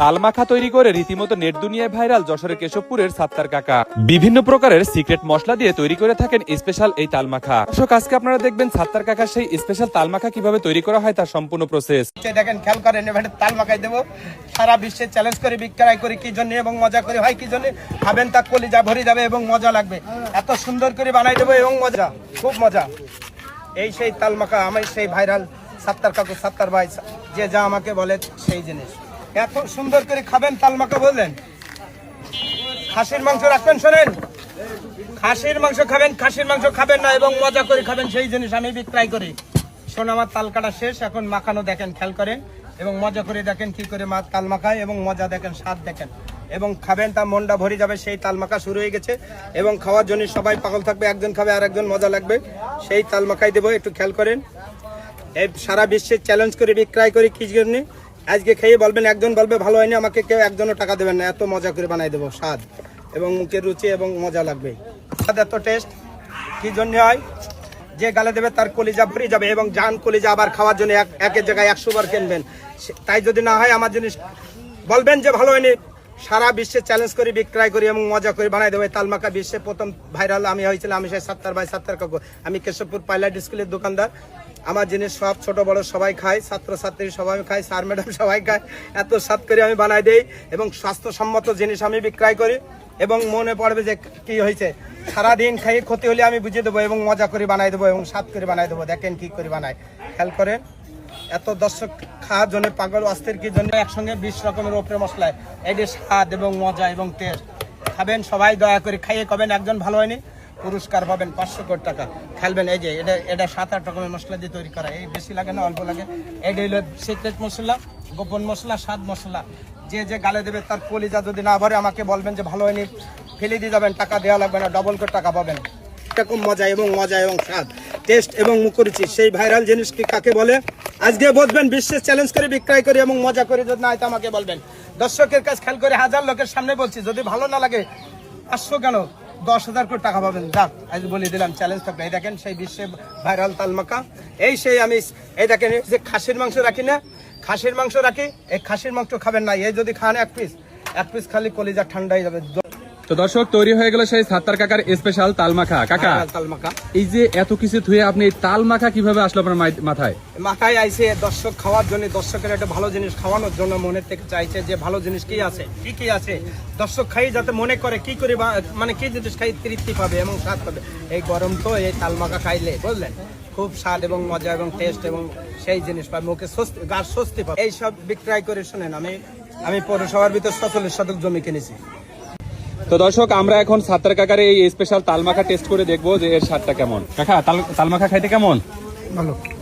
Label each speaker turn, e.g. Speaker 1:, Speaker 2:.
Speaker 1: তালমাখা তৈরি করে রীতিমতো নেট দুনিয়ায় ভাইরাল যশোরের কেশবপুরের সাত্তার কাকা। বিভিন্ন প্রকারের সিক্রেট মশলা দিয়ে তৈরি করে থাকেন স্পেশাল এই তালমাখা। দর্শক, আজকে আপনারা দেখবেন সাত্তার কাকার সেই স্পেশাল তালমাখা কীভাবে তৈরি করা হয় তার সম্পূর্ণ প্রসেস
Speaker 2: দেখেন, খেয়াল করেন, এবারে তাল মাখাই দেবো। সারা বিশ্বে চ্যালেঞ্জ করে, বিক্রয় করি, কি জন্য এবং মজা করে, হয় কি জন্য? খাবেন তা কলিজা ভরে যাবে এবং মজা লাগবে। এত সুন্দর করে বানাই দেবো এবং মজা, খুব মজা। এই সেই তালমাখা আমি সেই ভাইরাল সাত্তার কাকু সাত্তার ভাই, যে যা আমাকে বলে সেই জিনিস। এত সুন্দর করে খাবেন, তাল মাখা বললেন। খাসির মাংস রাখবেন, শোনেন। খাসির মাংস খাবেন, খাসির মাংস খাবেন না এবং মজা করে খাবেন, সেই জিনিস আমি বিক্রয় করি। শোন, আমার তাল কাটা শেষ, এখন মাখানো দেখেন, খেয়াল করেন। এবং মজা করে দেখেন কি করে মা তাল মাখায় এবং মজা দেখেন, স্বাদ দেখেন। এবং খাবেন, তা মনটা ভরে যাবে, সেই তাল মাখা শুরু হয়ে গেছে। এবং খাওয়ার জন্য সবাই পাগল থাকবে, একজন খাবে, আর একজন মজা লাগবে। সেই তাল মাখাই দেবো, একটু খেয়াল করেন। এই সারা বিশ্বে চ্যালেঞ্জ করে বিক্রয় করি, কি জন্য? আজকে খেয়ে বলবেন, একজন বলবে, ভালো হয়নি, আমাকে কেউ একজনও টাকা দেবেন না। এত মজা করে বানাই দেবো, স্বাদ এবং মুখের রুচি এবং মজা লাগবে। স্বাদ এত টেস্ট কি জন্য হয়? যে গালে দেবে তার কলিজা ভরে যাবে এবং জান কলিজা আবার খাওয়ার জন্য এক একের জায়গায় একশো বার কিনবেন। তাই যদি না হয়, আমার জিনিস বলবেন যে, ভালো হয়নি। সারা বিশ্বে চ্যালেঞ্জ করি, বিক্রয় করি এবং মজা করে, বানাই দেবো। তালমাকা বিশ্বে প্রথম ভাইরাল আমি হয়েছিলাম, আমি সেই সাত্তার ভাই, সাত্তার কাকু। আমি কেশবপুর পাইলট স্কুলের দোকানদার। আমার জিনিস সব ছোট, বড় সবাই খায় ছাত্র ছাত্রী সবাই খায়, স্যার, ম্যাডাম সবাই খায়। এত স্বাদ করে আমি বানাই দেই এবং স্বাস্থ্যসম্মত জিনিস আমি বিক্রয় করি এবং মনে পড়বে যে কি হয়েছে। সারাদিন খাইয়ে ক্ষতি হলে আমি বুঝিয়ে দেবো এবং মজা করে বানাই দেবো এবং স্বাদ করে বানাই দেবো। দেখেন কি করে বানায়। খেয়াল করেন। এত দর্শক খাওয়ার জন্য পাগল, অস্থির কি জন্য? একসঙ্গে বিশ রকমের ওপরে মশলায়। এটি স্বাদ এবং মজা এবং টেস্ট খাবেন সবাই, দয়া করে খাইয়ে কবেন, একজন ভালো হয়নি। পুরস্কার পাবেন পাঁচশো কোটি টাকা। খেলবেন, এই যে, এটা এটা সাত আট রকমের মশলা দিয়ে তৈরি করা। এই বেশি লাগে না, অল্প লাগে। এটা হলো সিক্রেট মশলা, গোপন মশলা, স্বাদ মশলা। যে যে গালে দেবে তার কলিজা যদি না ভরে, আমাকে বলবেন যে ভালো হয়নি, ফেলে দিয়ে যাবেন, টাকা দেওয়া লাগবে না ডবল করে টাকা পাবেন। এরকম মজা এবং মজা এবং স্বাদ টেস্ট এবং মুখরুচি। সেই ভাইরাল জিনিস কি কাকে বলে? আজকে বুঝবেন বিশ্বের চ্যালেঞ্জ করে, বিক্রয় করি এবং মজা করে, যদি না আমাকে বলবেন। দর্শকের কাছে খেয়াল করে হাজার লোকের সামনে বলছি, যদি ভালো না লাগে, পাঁচশো কেন? দশ হাজার করে টাকা পাবেন। যাক, আজ বলে দিলাম চ্যালেঞ্জ থাকবে। এই দেখেন, সেই বিশ্বে ভাইরাল তালমাকা এই সেই আমি, এই দেখেন যে খাসির মাংস রাখি না? খাসির মাংস রাখি, এই খাসির মাংস খাবেন না। এই যদি খান এক পিস এক পিস খালি কলিজা ঠান্ডা হয়ে যাবে।
Speaker 1: তো দর্শক তৈরি হয়ে গেল সেই সাত্তার কাকার স্পেশাল তালমাখা। কাকা
Speaker 2: ভাইরাল তালমাকা
Speaker 1: এই যে এত কিছু ধুয়ে আপনি তালমাখা কীভাবে আসলো আপনার মাথায়?
Speaker 2: মাথায় আইসে দর্শক খাওয়ার জন্য দর্শকের একটা ভালো জিনিস খাওয়ানোর জন্য মনের থেকে চাইছে যে ভালো জিনিস কি আছে কি কি আছে। দর্শক খাই যাতে মনে করে কি করে মানে কি জিনিস খাই তৃপ্তি পাবে এবং স্বাদ পাবে। এই গরম তো এই তালমাখা খাইলে বুঝলেন? খুব স্বাদ এবং মজা এবং টেস্ট এবং সেই জিনিস পাবে মুখে স্বস্তি গার স্বস্তি পাবে এইসব বিক্রয় করে শুনেন আমি আমি পৌরসভার ভিতর সচল্লিশ শতক জমি কিনেছি।
Speaker 1: তো দর্শক, আমরা এখন সাত্তার কাকারে এই স্পেশাল তালমাখা টেস্ট করে দেখব যে এর স্বাদটা কেমন। কাকা, তাল- তালমাখা খাইতে কেমন?
Speaker 2: ভালো।